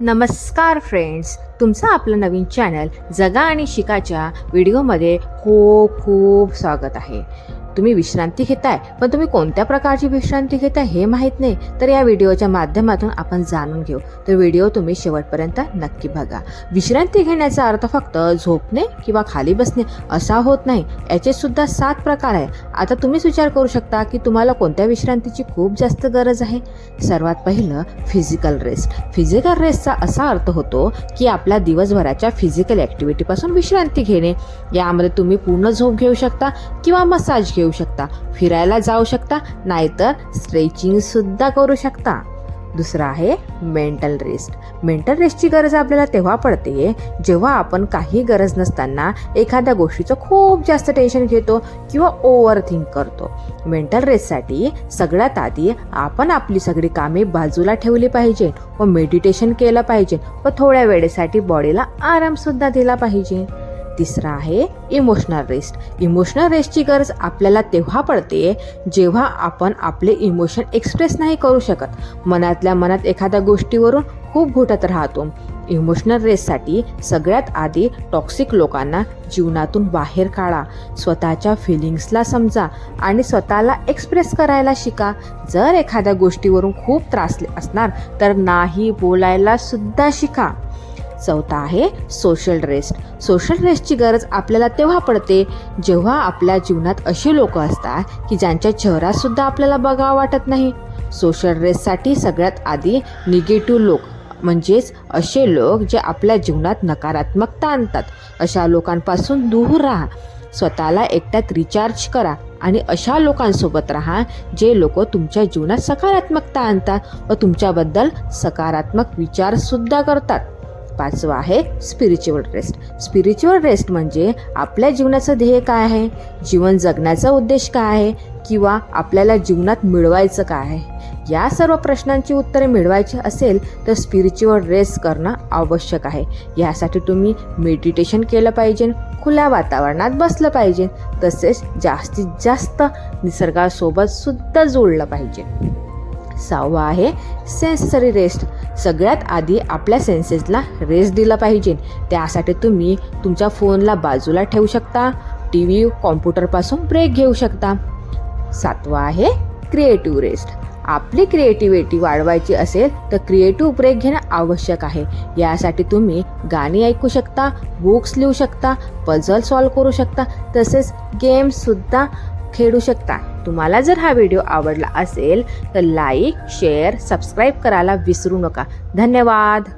नमस्कार फ्रेंड्स तुमचं आपलं नवीन चॅनल जगा आणि शिकाच्या व्हिडिओमध्ये खूप खूप स्वागत आहे. तुम्ही विश्रांती घेताय पण तुम्ही कोणत्या प्रकारची विश्रांती घेताय हे माहीत नाही तर या व्हिडिओच्या माध्यमातून आपण जाणून घेऊ. तर व्हिडिओ तुम्ही शेवटपर्यंत नक्की बघा. विश्रांती घेण्याचा अर्थ फक्त झोपणे किंवा खाली बसणे असा होत नाही याचे सुद्धा सात प्रकार आहे आता तुम्हीच विचार करू शकता की तुम्हाला कोणत्या विश्रांतीची खूप जास्त गरज आहे? सर्वात पहिलं फिजिकल रेस्ट फिजिकल रेस्टचा असा अर्थ होतो की आपल्या दिवसभराच्या फिजिकल ॲक्टिव्हिटीपासून विश्रांती घेणे. यामध्ये तुम्ही पूर्ण झोप घेऊ शकता किंवा मसाज घेऊ शकता. फिरायला जाऊ शकता नाहीतर स्ट्रेचिंगसुद्धा करू शकता. दुसरं आहे मेंटल रेस्ट मेंटल रेस्टची गरज आपल्याला तेव्हा पडते जेव्हा आपण काही गरज नसताना एखाद्या गोष्टीचं खूप जास्त टेन्शन घेतो किंवा ओव्हर थिंक करतो मेंटल रेस्टसाठी सगळ्यात आधी आपण आपली सगळी कामे बाजूला ठेवली पाहिजे व मेडिटेशन केलं पाहिजे व थोड्या वेळेसाठी बॉडीला आरामसुद्धा दिला पाहिजे. तिसरा आहे इमोशनल रेस्ट इमोशनल रेस्टची गरज आपल्याला तेव्हा पडते जेव्हा आपण आपले इमोशन एक्सप्रेस नाही करू शकत. मनातल्या मनात एखाद्या गोष्टीवरून खूप घुटत राहतो. इमोशनल रेससाठी सगळ्यात आधी टॉक्सिक लोकांना जीवनातून बाहेर काढा. स्वतःच्या फिलिंग्सला समजा आणि स्वतःला एक्सप्रेस करायला शिका. जर एखाद्या गोष्टीवरून खूप त्रास असणार तर नाही बोलायला सुद्धा शिका. चौथा आहे सोशल रेस्ट सोशल रेस्टची गरज आपल्याला तेव्हा पडते जेव्हा आपल्या जीवनात अशी लोक असतात की ज्यांच्या चेहरासुद्धा आपल्याला बघावं वाटत नाही. सोशल रेस्टसाठी सगळ्यात आधी निगेटिव्ह लोक म्हणजेच असे लोक जे आपल्या जीवनात नकारात्मकता आणतात. अशा लोकांपासून दूर राहा. स्वतःला एकट्यात रिचार्ज करा आणि अशा लोकांसोबत राहा जे लोक तुमच्या जीवनात सकारात्मकता आणतात व तुमच्याबद्दल सकारात्मक विचारसुद्धा करतात. पाचवा आहे स्पिरिच्युअल रेस्ट स्पिरिच्युअल रेस्ट म्हणजे आपल्या जीवनाचं ध्येय काय आहे? जीवन जगण्याचा उद्देश काय आहे? किंवा आपल्याला जीवनात मिळवायचं काय आहे? या सर्व प्रश्नांची उत्तरे मिळवायची असेल तर स्पिरिच्युअल रेस्ट करणं आवश्यक आहे. यासाठी तुम्ही मेडिटेशन केलं पाहिजे खुल्या वातावरणात बसलं पाहिजे. तसेच जास्तीत जास्त निसर्गासोबत सुद्धा जोडलं पाहिजे. सहावा आहे. सेन्सरी रेस्ट सगळ्यात आधी आपल्या सेन्सेसला रेस्ट दिला पाहिजे. त्यासाठी तुम्ही तुमच्या फोनला बाजूला ठेवू शकता. टी व्ही कॉम्प्युटरपासून ब्रेक घेऊ शकता. सातवा आहे क्रिएटिव्ह रेस्ट आपली क्रिएटिव्हिटी वाढवायची असेल तर क्रिएटिव्ह ब्रेक घेणं आवश्यक आहे. यासाठी तुम्ही गाणी ऐकू शकता बुक्स लिहू शकता पझल सॉल्व करू शकता तसेच गेम्ससुद्धा खेळू शकता. तुम्हाला जर हा व्हिडिओ आवडला असेल तर लाईक शेअर सबस्क्राईब करायला विसरू नका. धन्यवाद.